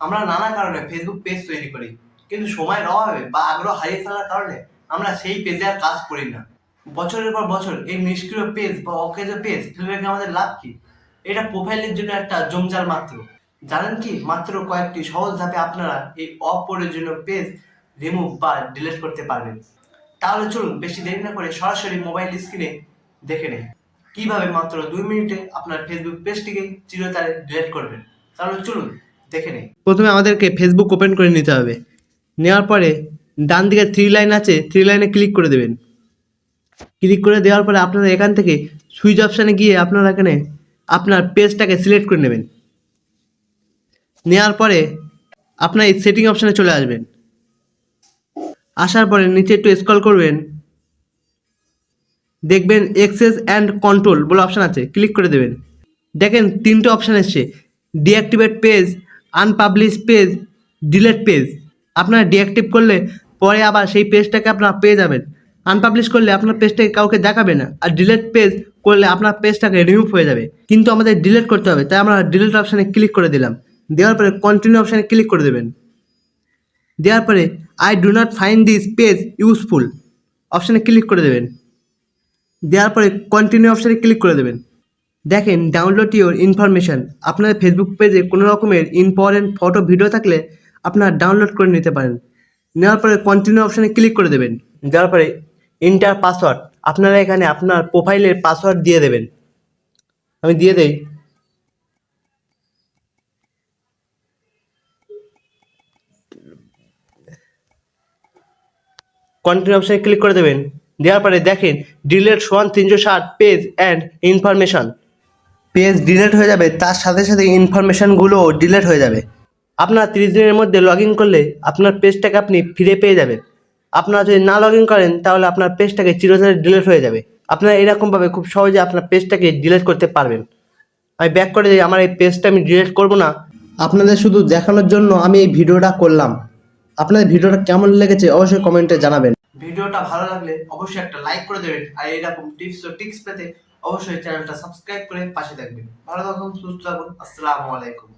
আমরা নানা কারণে ফেসবুক পেজ তৈরি করি, কিন্তু সময়ের অভাবে বা আগ্রহ হারিয়ে ফেলার কারণে আমরা সেই পেজে আর কাজ করি না। বছরের পর বছর এই নিষ্ক্রিয় পেজ বা অকেজ পেজ ফেলে রেখে আমাদের লাভ কি? এটা প্রোফাইলের জন্য একটা জঞ্জাল মাত্র। জানেন কি? মাত্র কয়েকটি সহজ ধাপে আপনারা এই অপ্রয়োজনীয় পেজ রিমুভ বা ডিলিট করতে পারবেন। তাহলে চলুন বেশি দেরি না করে সরাসরি মোবাইল স্ক্রিনে দেখে নেই। কীভাবে মাত্র দুই মিনিটে আপনার ফেসবুক পেজটিকে চিরতরে ডিলিট করবেন? তাহলে চলুন দেখে নেই। প্রথমে আমাদেরকে ফেসবুক ওপেন করে নিতে হবে। নেওয়ার পরে ডান দিকে থ্রি লাইন আছে থ্রি লাইনে ক্লিক করে দেবেন। ক্লিক করে দেওয়ার পরে আপনারা এখান থেকে সুইচ অপশানে গিয়ে আপনারা এখানে আপনার পেজটাকে সিলেক্ট করে নেবেন। নেওয়ার পরে আপনার এই সেটিং অপশানে চলে আসবেন। আসার পরে নিচে একটু স্ক্রল করবেন। দেখবেন এক্সেস অ্যান্ড কন্ট্রোল বলে অপশান আছে ক্লিক করে দেবেন। দেখেন তিনটে অপশান এসছে deactivate page unpublish page delete page আপনারা ডিঅ্যাক্টিভ করলে পরে আবার সেই পেজটাকে আপনারা পেয়ে যাবেন। আনপাবলিশ করলে আপনার পেজটাকে কাউকে দেখাবে না, আর ডিলেট পেজ করলে আপনার পেজটাকে রিমুভ হয়ে যাবে। কিন্তু আমাদের ডিলেট করতে হবে, তাই আমরা ডিলেট অপশানে ক্লিক করে দিলাম। দেওয়ার পরে কন্টিনিউ অপশানে ক্লিক করে দেবেন। দেওয়ার পরে I do not find this page useful অপশানে ক্লিক করে দেবেন। দেওয়ার পরে কন্টিনিউ অপশানে ক্লিক করে দেবেন। দেখেন ডাউনলোড ইউর ইনফরমেশান আপনার ফেসবুক পেজে কোনো রকমের ইম্পর্টেন্ট ফটো ভিডিও থাকলে আপনার ডাউনলোড করে নিতে পারেন। নেওয়ার পরে কন্টিনিউ অপশানে ক্লিক করে দেবেন। দেওয়ার পরে ইন্টার পাসওয়ার্ড আপনারা এখানে আপনার প্রোফাইলের পাসওয়ার্ড দিয়ে দেবেন। আমি দিয়ে দেই। কন্টিনিউ অপশানে ক্লিক করে দেবেন। দেওয়ার পরে দেখেন ডিলেট ওয়ান তিনশো ষাট page and information page delete হয়ে যাবে, তার সাথে সাথে ইনফরমেশনগুলোও ডিলেট হয়ে যাবে। আপনার তিরিশ দিনের মধ্যে লগ ইন করলে আপনার পেজটাকে আপনি ফিরে পেয়ে যাবেন। আপনারা যদি না লগ ইন করেন, তাহলে আপনার পেজটাকে চিরতরে ডিলেট হয়ে যাবে। আপনারা এরকমভাবে খুব সহজে আপনার পেজটাকে ডিলেট করতে পারবেন। আমি ব্যাক করে দিই, আমার এই পেজটা আমি ডিলেট করব না। আপনাদের শুধু দেখানোর জন্য আমি এই ভিডিওটা করলাম। আপনাদের ভিডিওটা কেমন লেগেছে অবশ্যই কমেন্টে জানাবেন। ভিডিওটা ভালো লাগলে অবশ্যই একটা লাইক করে দেবেন। আর এরকম টিপস ও টিক্স পেতে অবশ্যই চ্যানেলটা সাবস্ক্রাইব করে পাশে থাকবেন। ভালো থাকুন সুস্থ থাকুন আসসালামু আলাইকুম।